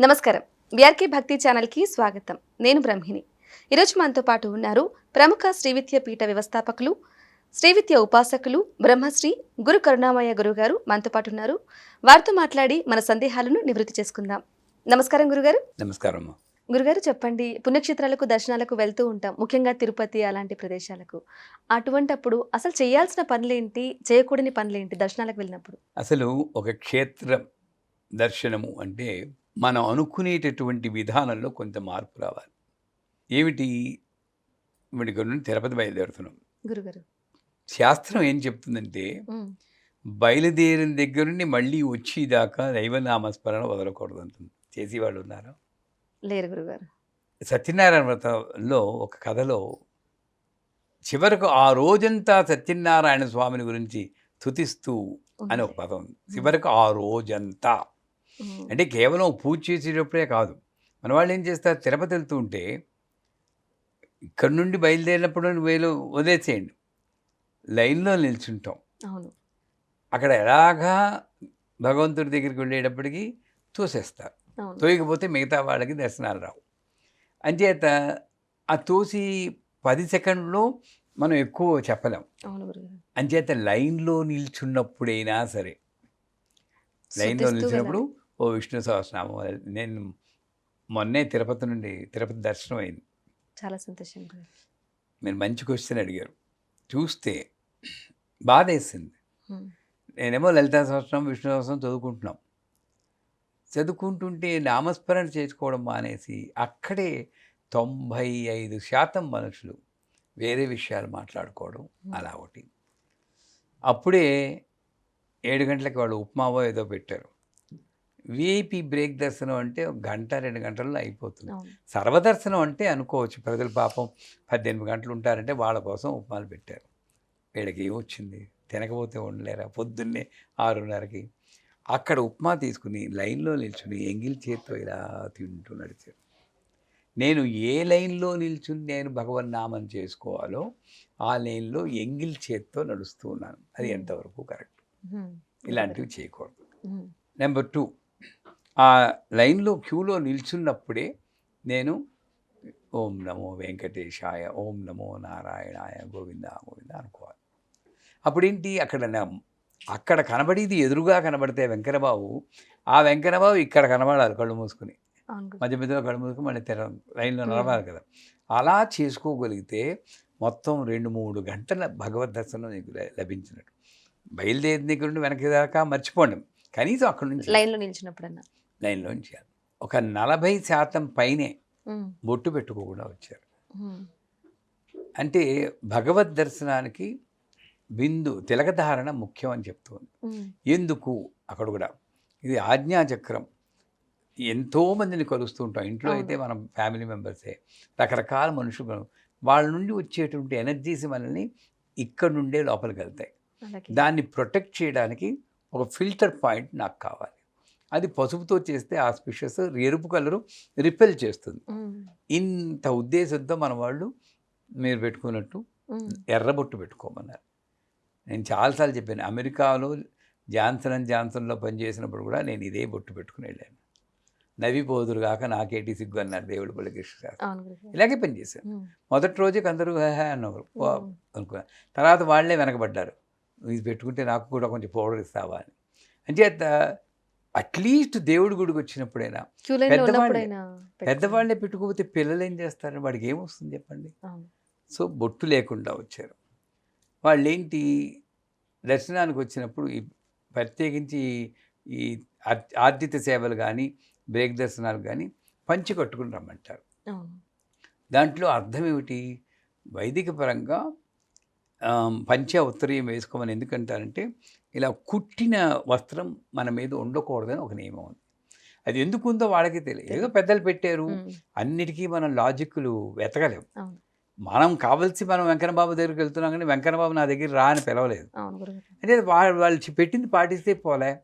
నమస్కారం. విఆర్కే భక్తి ఛానల్కి స్వాగతం. నేను బ్రహ్మిణి. ఈరోజు మనతో పాటు ఉన్నారు ప్రముఖ శ్రీవిద్య పీఠ వ్యవస్థాపకులు శ్రీవిద్య ఉపాసకులు బ్రహ్మశ్రీ గురు కరుణామయ్య గురువు గారు మనతో పాటు ఉన్నారు. వారితో మాట్లాడి మన సందేహాలను నివృత్తి చేసుకుందాం. నమస్కారం గురుగారు. నమస్కారం. గురుగారు చెప్పండి పుణ్యక్షేత్రాలకు దర్శనాలకు వెళ్తూ ఉంటాం ముఖ్యంగా తిరుపతి అలాంటి ప్రదేశాలకు. అటువంటప్పుడు అసలు చేయాల్సిన పనులేంటి? చేయకూడని పనులేంటి దర్శనాలకు వెళ్ళినప్పుడు? అసలు ఒక క్షేత్రం దర్శనము అంటే మనం అనుకునేటటువంటి విధానంలో కొంత మార్పు రావాలి. ఏమిటి? ఇక్కడ నుండి తిరుపతి బయలుదేరుతున్నాం. గురుగారు శాస్త్రం ఏం చెప్తుందంటే బయలుదేరిన దగ్గర నుండి మళ్ళీ వచ్చేదాకా దైవనామస్మరణ వదలకూడదు అంటుంది చేసేవాళ్ళు ఉన్నారు? లేరు గురుగారు సత్యనారాయణ వ్రతంలో ఒక కథలో చివరకు ఆ రోజంతా సత్యనారాయణ స్వామిని గురించి తుతిస్తూ అని ఒక పదం ఉంది. చివరకు ఆ రోజంతా అంటే కేవలం పూజ చేసేటప్పుడే కాదు. మన వాళ్ళు ఏం చేస్తారు? తిరుపతి వెళ్తూ ఉంటే ఇక్కడ నుండి బయలుదేరినప్పుడు వేలు వదిలేసేయండి. లైన్లో నిల్చుంటాం. అవును. అక్కడ ఎలాగా భగవంతుడి దగ్గరికి వెళ్ళేటప్పటికి తోసేస్తారు. తోయకపోతే మిగతా వాళ్ళకి దర్శనాలు రావు. అంచేత ఆ తోసి పది సెకండ్లో మనం ఎక్కువ చెప్పలేం. అంచేత లైన్లో నిల్చున్నప్పుడైనా సరే లైన్లో శుద్ధిస్తూ నిలిచినప్పుడు ఓ విష్ణు సహస్రనామం నేను మొన్నే తిరుపతి నుండి తిరుపతి దర్శనం అయింది. చాలా సంతోషం. మీరు మంచి క్వశ్చన్ అడిగారు. చూస్తే బాధ వేసింది నేనేమో లలితా సహస్రం విష్ణు సహస్రం చదువుకుంటున్నాం. చదువుకుంటుంటే నామస్మరణ చేసుకోవడం మానేసి అక్కడే తొంభై ఐదు శాతం మనుషులు వేరే విషయాలు మాట్లాడుకోవడం అలా ఒకటి. అప్పుడే ఏడు గంటలకి వాళ్ళు ఉప్మావో ఏదో పెట్టారు. విఐపి బ్రేక్ దర్శనం అంటే గంట రెండు గంటల్లో అయిపోతుంది. సర్వదర్శనం అంటే అనుకోవచ్చు. ప్రజలు పాపం పద్దెనిమిది గంటలు ఉంటారంటే వాళ్ళ కోసం ఉప్మాలు పెట్టారు. వీళ్ళకి ఏమొచ్చింది తినకపోతే ఉండలేరా పొద్దున్నే ఆరున్నరకి అక్కడ ఉప్మా తీసుకుని లైన్లో నిల్చుని ఎంగిల్ చేత్తో ఇలా తింటూ నడిచారు. నేను ఏ లైన్లో నిల్చుని నేను భగవన్నామం చేసుకోవాలో ఆ లైన్లో ఎంగిల్ చేత్తో నడుస్తూ ఉన్నాను. అది ఎంతవరకు కరెక్ట్? ఇలాంటివి చేయకూడదు. Number two. ఆ లైన్లో క్యూలో నిల్చున్నప్పుడే నేను ఓం నమో వెంకటేశాయ ఓం నమో నారాయణాయ గోవింద గోవింద అనుకోవాలి. అప్పుడేంటి? అక్కడ అక్కడ కనబడేది ఎదురుగా కనబడితే వెంకటబాబు ఆ వెంకటబాబు ఇక్కడ కనబడాలి కళ్ళు మూసుకుని. మధ్య మధ్యలో కళ్ళు మూసుకుని మళ్ళీ తెర లైన్లో నడవాలి కదా. అలా చేసుకోగలిగితే మొత్తం రెండు మూడు గంటల భగవద్ దర్శనం నీకు లభించినట్టు. బయలుదేరిన దగ్గర నుండి వెనక్కి దాకా మర్చిపోండి. కనీసం అక్కడి నుంచి. లైన్లో నిలిచినప్పుడన్నా లైన్లో చేయాలి ఒక నలభై శాతం పైనే బొట్టు పెట్టుకోకుండా వచ్చారు. అంటే భగవద్ దర్శనానికి బిందు తిలకధారణ ముఖ్యం అని చెప్తుంది ఎందుకు? అక్కడ కూడా ఇది ఆజ్ఞాచక్రం ఎంతోమందిని కలుస్తూ ఉంటాం. ఇంట్లో అయితే. మనం ఫ్యామిలీ మెంబర్సే. రకరకాల మనుషులు మనం- వాళ్ళ నుండి వచ్చేటువంటి ఎనర్జీస్ మనల్ని ఇక్కడ నుండే లోపలికి వెళ్తాయి. దాన్ని ప్రొటెక్ట్ చేయడానికి ఒక ఫిల్టర్ పాయింట్ నాకు కావాలి. అది పసుపుతో చేస్తే ఆస్పిషియస్ ఎరుపు కలరు రిపెల్ చేస్తుంది. ఇంత ఉద్దేశంతో మన వాళ్ళు మీరు పెట్టుకున్నట్టు ఎర్రబొట్టు పెట్టుకోమన్నారు. నేను చాలాసార్లు చెప్పాను అమెరికాలో జాన్సన్ అండ్ జాన్సన్లో పనిచేసినప్పుడు కూడా నేను ఇదే బొట్టు పెట్టుకుని వెళ్ళాను. నవ్విపోదురు కాక నాకేటి సిగ్గు అన్నారు దేవుడు బలకృష్ణ శాస్త్రి. ఇలాగే పనిచేశాను మొదటి రోజుకి అందరూ అన్నారు ఓ ఉమ్, అనుకున్నా తర్వాత వాళ్ళే వెనకబడ్డారు. "నువ్వు ఇది పెట్టుకుంటే నాకు కూడా కొంచెం పౌడర్ ఇస్తావా? అని. అంచేత అట్లీస్ట్ దేవుడి గుడికి వచ్చినప్పుడైనా పెద్దవాళ్ళే-. పెద్దవాళ్ళే పెట్టుకోకపోతే పిల్లలు ఏం చేస్తారు వాడికి ఏమొస్తుంది చెప్పండి? సో బొట్టు లేకుండా వచ్చారు. వాళ్ళు ఏంటి దర్శనానికి వచ్చినప్పుడు ఈ ప్రత్యేకించి ఈ ఆర్- ఆర్జిత సేవలు కానీ బ్రేక్ దర్శనాలు కానీ పంచి కట్టుకుని రమ్మంటారు. దాంట్లో అర్థం ఏమిటి? వైదిక పరంగా పంచ ఉత్తరీయం వేసుకోమని ఎందుకంటారంటే ఇలా కుట్టిన వస్త్రం మన మీద ఉండకూడదని ఒక నియమం ఉంది. అది ఎందుకు ఉందో వాళ్ళకి తెలియదు ఏదో పెద్దలు పెట్టారు. అన్నిటికీ మనం లాజిక్లు వెతకలేం. అవును. మనం కావాల్సి మనం వెంకన్నబాబు దగ్గరికి వెళ్తున్నాం కానీ వెంకన్నబాబు నా దగ్గర రా అని పిలవలేదు. అంటే వాళ్ళు వాళ్ళు పెట్టింది పాటిస్తే పోలే.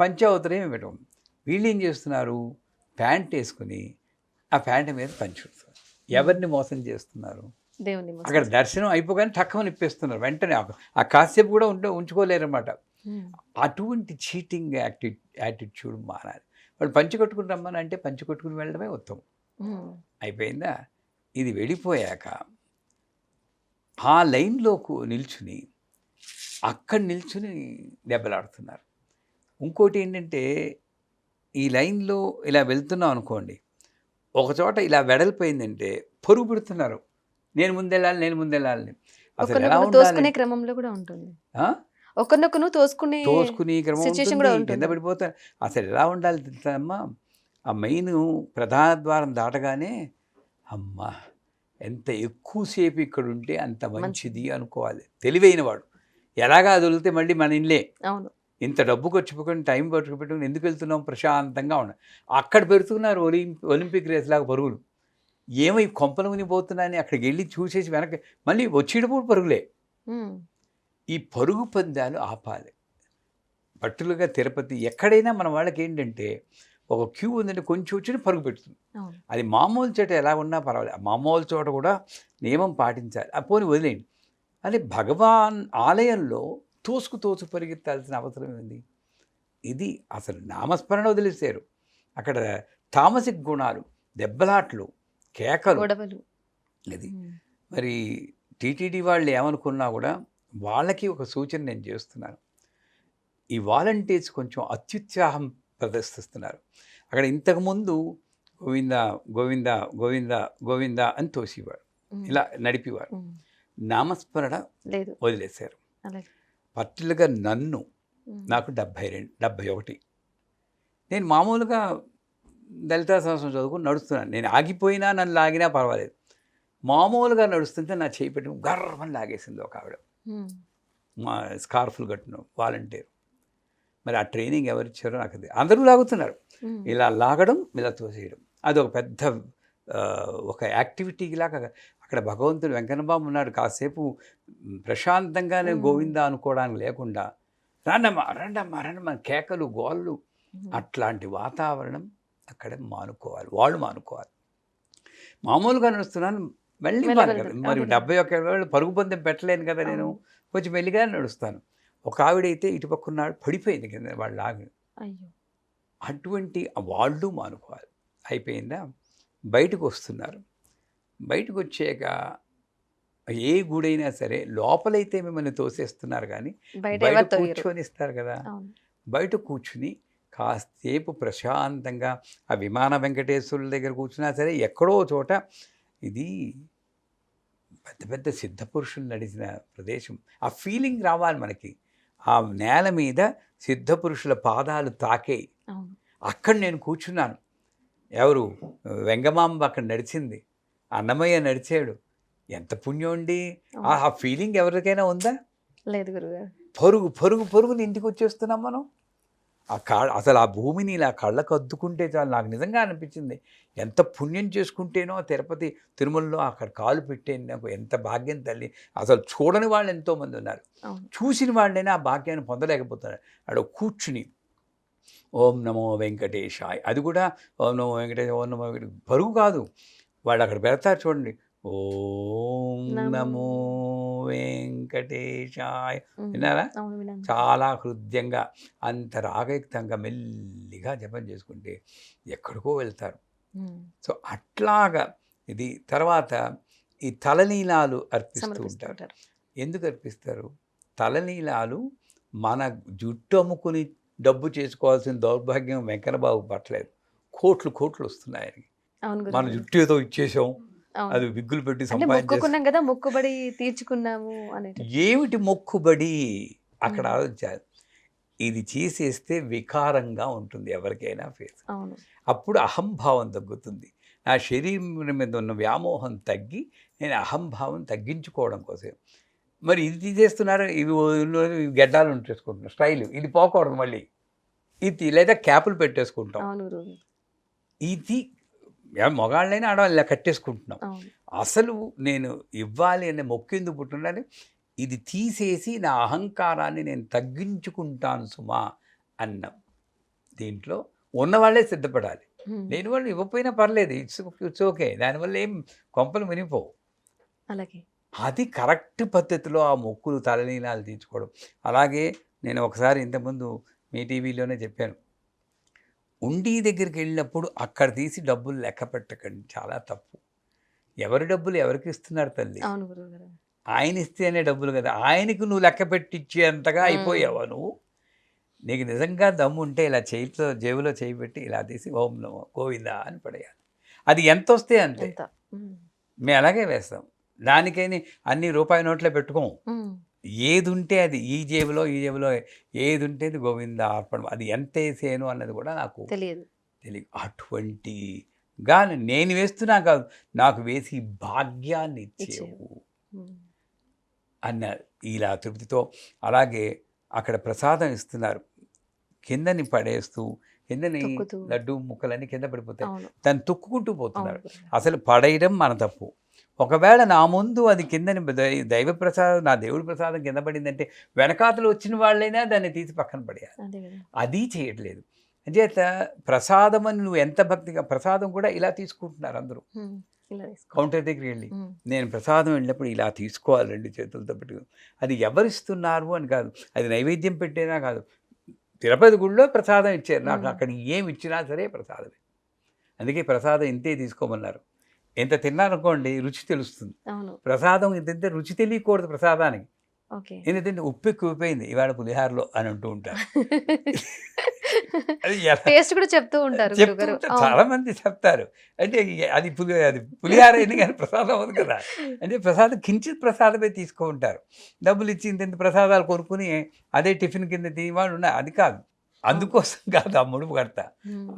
పంచావతరం పెట్టడం వీళ్ళు ఏం చేస్తున్నారు? ప్యాంట్ వేసుకుని ఆ ప్యాంట్ మీద పంచుతున్నారు ఎవరిని మోసం చేస్తున్నారు? దేవుని అక్కడ దర్శనం అయిపోగానే టక్కమని ఇప్పేస్తున్నారు వెంటనే ఆ- కాసేపు కూడా ఉంటే ఉంచుకోలేరన్నమాట. అటువంటి చీటింగ్ యాక్టి యాటిట్యూడ్ మానాలి వాడు పంచి కొట్టుకుని రమ్మని అంటే పంచి కొట్టుకుని వెళ్ళడమే ఉత్తమం. అయిపోయిందా? ఇది వెళ్ళిపోయాక ఆ లైన్లో కు- నిల్చుని అక్కడ నిల్చుని దెబ్బలాడుతున్నారు. ఇంకోటి ఏంటంటే ఈ లైన్లో ఇలా వెళ్తున్నాం అనుకోండి. ఒక చోట ఇలా వెడలిపోయిందంటే పరుగు పెడుతున్నారు. నేను ముందెళ్ళాలి నేను ముందెళ్ళాలి. అసలు ఎలా ఉండాలి? క్రమంలో కూడా ఉంటుంది? ఒకరినొకరు తోసుకునే తోసుకుని క్రమం కూడా. కింద పడిపోతారు? అసలు ఎలా ఉండాలి తెలుసమ్మా? ఆ మెయిన్ ప్రధాన ద్వారం దాటగానే అమ్మా ఎంత ఎక్కువసేపు ఇక్కడ ఉంటే అంత మంచిది అనుకోవాలి. తెలివైన వాడు. ఎలాగా వదిలితే మళ్ళీ మన ఇల్లే. అవును. ఇంత డబ్బు ఖర్చు పెట్టుకుని టైం ఖర్చు పెట్టుకుని ఎందుకు వెళ్తున్నాం? ప్రశాంతంగా ఉండ. అక్కడ పెడుతున్నారు ఒలింపి ఒలింపిక్ రేస్ లాగా పరుగులు ఏమై కొంపలు మునిపోతున్నాయని అక్కడికి వెళ్ళి చూసేసి వెనక్కి మళ్ళీ వచ్చేటప్పుడు పరుగులే. ఈ పరుగు పందాలు ఆపాలి. పట్టులుగా తిరుపతి ఎక్కడైనా మన వాళ్ళకి ఏంటంటే ఒక క్యూ ఉందంటే కొంచెం వచ్చి పరుగు పెడుతుంది. అది మామూలు చోట ఎలా ఉన్నా పర్వాలేదు. మామూలు చోట కూడా నియమం పాటించాలి. ఆ పోని వదిలేయండి. అదే భగవాన్ ఆలయంలో తోసుకు తోసు పరిగెత్తాల్సిన అవసరం ఏంది? ఇది అసలు నామస్మరణ వదిలేశారు. అక్కడ తామసిక గుణాలు దెబ్బలాట్లు కేకలు. గొడవలు. అది. మరి టీటీడీ వాళ్ళు ఏమనుకున్నా కూడా వాళ్ళకి ఒక సూచన నేను చేస్తున్నాను. ఈ వాలంటీర్స్ కొంచెం అత్యుత్సాహం ప్రదర్శిస్తున్నారు. అక్కడ ఇంతకుముందు గోవింద గోవింద గోవింద గోవింద అని తోసేవాడు. ఉమ్. ఇలా నడిపేవారు. నామస్మరణ లేదు. వదిలేశారు. పర్టికులర్గా నన్ను. నాకు డెబ్భై రెండు డెబ్భై ఒకటి. నేను మామూలుగా దళిత సంవత్సరం చదువుకుని నడుస్తున్నాను నేను ఆగిపోయినా నన్ను లాగినా పర్వాలేదు మామూలుగా నడుస్తుంటే నా చేయి పెట్టి గర్వం లాగేసింది ఒక ఆవిడ. మా స్కార్ఫ్లు కట్టిన వాలంటీర్ మరి ఆ ట్రైనింగ్ ఎవరు ఇచ్చారో నాకు అది అందరూ లాగుతున్నారు. ఇలా లాగడం ఇలా తోసేయడం అది ఒక పెద్ద ఒక యాక్టివిటీ లాగా అక్కడ భగవంతుడు వెంకన్నబాబు ఉన్నాడు కాసేపు ప్రశాంతంగానే. గోవింద అనుకోవడానికి లేకుండా రండమ్మా రండమ్మా రండమ్మా కేకలు గోళ్ళు. అట్లాంటి వాతావరణం అక్కడ మానుకోవాలి వాళ్ళు మానుకోవాలి. మామూలుగా నడుస్తున్నాను మళ్ళీ. వెళ్తారు. మరి. డెబ్బై ఒక్క వేలు పరుగు పందెం పెట్టలేను కదా నేను. కొంచెం మెల్లిగా నడుస్తాను. ఒక ఆవిడైతే ఇటు పక్క ఉన్నాడు పడిపోయింది కింద వాళ్ళు లాగి అయ్యో. అటువంటి వాళ్ళు మానుకోవాలి. అయిపోయిందా? బయటకు వస్తున్నారు. బయటకు వచ్చాక ఏ గుడైనా సరే లోపలైతే మిమ్మల్ని తోసేస్తున్నారు కానీ బయట కూర్చొని ఇస్తారు కదా. బయట కూర్చుని కాసేపు ప్రశాంతంగా ఆ విమాన వెంకటేశ్వరుల దగ్గర కూర్చున్నా సరే ఎక్కడో చోట ఇది పెద్ద పెద్ద సిద్ధ పురుషులు నడిచిన ప్రదేశం. ఆ ఫీలింగ్ రావాలి మనకి. ఆ నేల మీద సిద్ధ పురుషుల పాదాలు తాకే. అక్కడ నేను కూర్చున్నాను. ఎవరు? వెంగమాంబ అక్కడ నడిచింది. అన్నమయ్య నడిచాడు. ఎంత పుణ్యం అండి. ఆ ఆ ఫీలింగ్ ఎవరికైనా ఉందా? లేదు గురుగారు. పరుగు పరుగు పరుగుని ఇంటికి వచ్చేస్తున్నాం మనం. ఆ కా అసలు ఆ భూమిని ఇలా కళ్ళకు అద్దుకుంటే చాలు. నాకు నిజంగా అనిపించింది. ఎంత పుణ్యం చేసుకుంటేనో తిరుపతి తిరుమలలో అక్కడ కాలు పెట్టే నాకు ఎంత భాగ్యం తల్లి. అసలు చూడని వాళ్ళు ఎంతోమంది ఉన్నారు. చూసిన వాళ్ళైనా ఆ భాగ్యాన్ని పొందలేకపోతున్నారు. అక్కడ కూర్చుని ఓం నమో వెంకటేశాయ్. అది కూడా ఓం నమో వెంకటేశ ఓం నమో వెంకటేశ పరుగు కాదు. వాళ్ళు అక్కడ పెడతారు చూడండి. ఓం నమో వెంకటేశాయ్. విన్నారా? చాలా హృదయంగా అంత రాగయుక్తంగా మెల్లిగా జపం చేసుకుంటే ఎక్కడికో వెళ్తారు. సో అట్లాగా ఇది తర్వాత ఈ తలనీలాలు అర్పిస్తూ ఉంటారు. ఎందుకు అర్పిస్తారు? తలనీలాలు మన జుట్టు అమ్ముకుని డబ్బు చేసుకోవాల్సిన దౌర్భాగ్యం వెంకన్నబాబు పట్టలేదు. కోట్లు కోట్లు వస్తున్నాయి మన జుట్టు ఏదో ఇచ్చేసాం. అది విగ్గులు పెట్టి మొక్కుకున్నాం కదా మొక్కుబడి తీర్చుకున్నాము అనేది ఏమిటి మొక్కుబడి? అక్కడ ఇది చేసేస్తే వికారంగా ఉంటుంది ఎవరికైనా ఫేస్. అప్పుడు అహంభావం తగ్గుతుంది. నా శరీరం మీద ఉన్న వ్యామోహం తగ్గి నేను అహంభావం తగ్గించుకోవడం కోసం. మరి ఇది తీసేస్తున్నారు ఇవి గడ్డాలు ఉంచేసుకుంటున్నారు స్టైల్. ఇది పోకూడదు మళ్ళీ. ఇది లేదా క్యాపులు పెట్టేసుకుంటాం. ఇది మగాళ్ళైనా ఆడవాళ్ళు ఇలా కట్టేసుకుంటున్నాం. అసలు నేను ఇవ్వాలి అనే మొక్కిందు పుట్టినని ఇది తీసేసి నా అహంకారాన్ని నేను తగ్గించుకుంటాను సుమా అన్నం. దీంట్లో ఉన్నవాళ్ళే సిద్ధపడాలి. లేని వాళ్ళు ఇవ్వకపోయినా పర్లేదు ఇట్స్ ఇట్స్ ఓకే. దానివల్ల ఏం కొంపలు వినిపోవు అలాగే. అది కరెక్ట్ పద్ధతిలో ఆ మొక్కులు తలనీలాలు తీర్చుకోవడం. అలాగే నేను ఒకసారి ఇంతకుముందు మీ టీవీలోనే చెప్పాను. ఉండి దగ్గరికి వెళ్ళినప్పుడు అక్కడ తీసి డబ్బులు లెక్క పెట్టకండి. చాలా తప్పు. ఎవరి డబ్బులు ఎవరికి ఇస్తున్నారు తల్లి? ఆయన ఇస్తేనే డబ్బులు కదా. ఆయనకు నువ్వు లెక్క పెట్టించేంతగా. అయిపోయావా నువ్వు? నీకు నిజంగా దమ్ము ఉంటే ఇలా చేతిలో జేబులో చేయి పెట్టి ఇలా తీసి ఓం నమో గోవిందా అని పడేయాలి. అది ఎంత వస్తే అంతే. మేము అలాగే వేస్తాం. దానికైనా అన్ని రూపాయి నోట్లే పెట్టుకోము. ఏది ఉంటే అది ఈ జేబులో ఈ జేబులో ఏది ఉంటే అది గోవింద అర్పణం. అది ఎంత వేసేను అన్నది కూడా నాకు తెలియదు. తెలియదు. అటువంటి గాని నేను వేస్తున్నా కాదు నాకు వేసి భాగ్యాన్ని ఇచ్చేవు ఉమ్. అన్న ఇలా తృప్తితో అలాగే అక్కడ ప్రసాదం ఇస్తున్నారు. కిందని పడేస్తూ కిందని. లడ్డు ముక్కలన్నీ కింద పడిపోతాయి. దాన్ని తొక్కుకుంటూ పోతున్నారు. అసలు పడేయడం మన తప్పు. ఒకవేళ నా ముందు అది కిందని దైవ ప్రసాదం నా దేవుడి ప్రసాదం కింద పడిందంటే వెనకాతలు వచ్చిన వాళ్ళైనా దాన్ని తీసి పక్కన పడేయాలి. అదే చేయట్లేదు. అంచేత ప్రసాదం అని నువ్వు ఎంత భక్తిగా ప్రసాదం కూడా ఇలా తీసుకుంటున్నారు అందరూ. కౌంటర్ దగ్గరికి వెళ్ళి. నేను ప్రసాదం వెళ్ళినప్పుడు ఇలా తీసుకోవాలి రెండు చేతులతో పెట్టుకుని అది ఎవరిస్తున్నారు అని కాదు. అది నైవేద్యం పెట్టేనా కాదు. తిరుపతి గుడిలో ప్రసాదం ఇచ్చారు. నాకు. అక్కడ ఏమి ఇచ్చినా సరే ప్రసాదమే. అందుకే ప్రసాదం ఇంతే తీసుకోమన్నారు. ఎంత తిన్నారనుకోండి రుచి తెలుస్తుంది. ప్రసాదం ఇంత రుచి తెలియకూడదు ప్రసాదానికి. ఎందుకంటే ఉప్పు ఎక్కువైపోయింది ఇవాళ పులిహారలో అని అంటూ ఉంటారు. టేస్ట్ కూడా చెప్తూ ఉంటారు. చాలా మంది చెప్తారు. అంటే అది పులి అది పులిహార అయింది కానీ ప్రసాదం అవ్వదు కదా. అంటే ప్రసాదం కించిత్ ప్రసాదమే తీసుకో ఉంటారు. డబ్బులు ఇచ్చి ఇంత ప్రసాదాలు కొనుక్కుని అదే టిఫిన్ కింద తీవాడు ఉన్నాయి అది కాదు. అందుకోసం కాదు ఆ ముడుపు కడతా.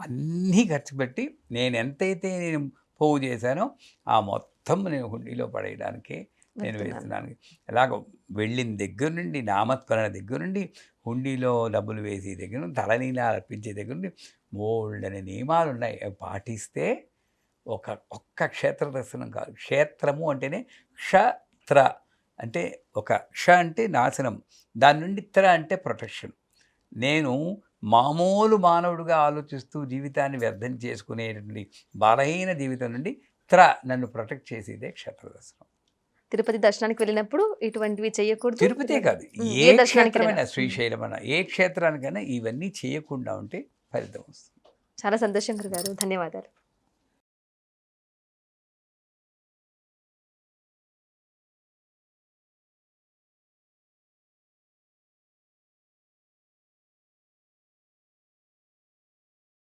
అన్నీ ఖర్చు పెట్టి నేను ఎంతైతే నేను పోగు చేశానో. ఆ మొత్తం నేను హుండీలో పడేయడానికి నేను. వేస్తున్నాను ఎలాగ వెళ్ళిన దగ్గర నుండి నామస్మరణ దగ్గర నుండి హుండీలో డబ్బులు వేసే దగ్గర నుండి తలనీలా అర్పించే దగ్గర నుండి మోల్డని నియమాలు ఉన్నాయి. అవి పాటిస్తే ఒక ఒక్క క్షేత్ర దర్శనం కాదు. క్షేత్రము అంటేనే క్షత్ర అంటే ఒక క్ష అంటే నాశనం. దాని నుండి త్ర అంటే ప్రొటెక్షన్. నేను మామూలు మానవుడిగా ఆలోచిస్తూ జీవితాన్ని వ్యర్థం చేసుకునేటువంటి బలహీన జీవితం నుండి త్ర నన్ను ప్రొటెక్ట్ చేసేదే క్షేత్ర దర్శనం తిరుపతి దర్శనానికి వెళ్ళినప్పుడు ఇటువంటివి చేయకూడదు? తిరుపతే కాదు. ఏ క్షేత్రమైనా వెళ్ళినా. శ్రీశైలం అన్న ఏ క్షేత్రానికైనా ఇవన్నీ చేయకుండా ఉంటే ఫలితం వస్తుంది. చాలా సంతోషం గురుగారు. ధన్యవాదాలు.